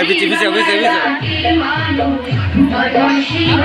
পিছে পিছে পিছে পিছে সিংহ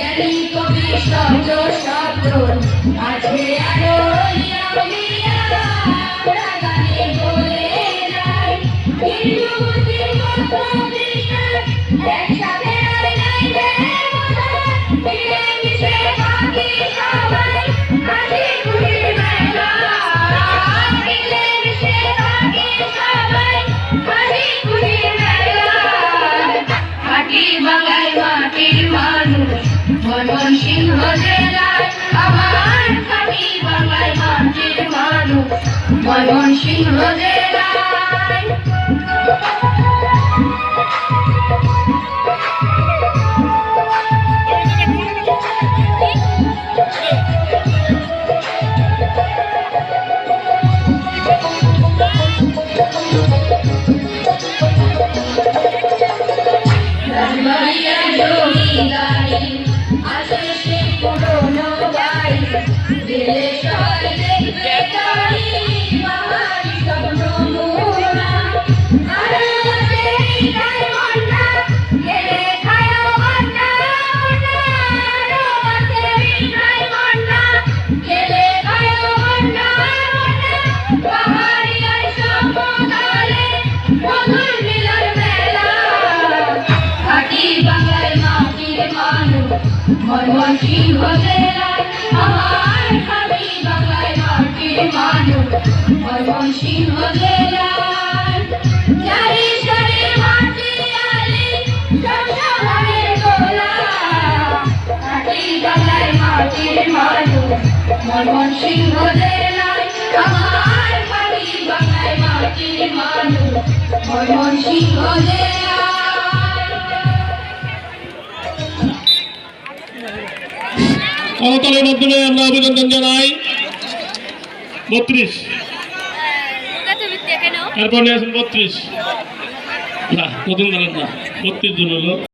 জ্ঞানী কবি শব্দ শব্দ আছে আরও আমি আমরা গানে বলে যাই হিন্দু মনমোহন সিংহ জেলায় আমার খাটি বাংলায় মানুষ। সারি মাটি আলি সংসারের বাংলায় মাটির মানুষ মনমোহন সিংহ জেলায় আমার খাটি বাংলায় মাটির মানুষ মনমোহন সিংহ জেলায় করতালের মাধ্যমে আমরা অভিনন্দন জানাই। বত্রিশ। তারপর নিয়ে আসেন বত্রিশ। না নতুন জানেন না বত্রিশ জন হলো।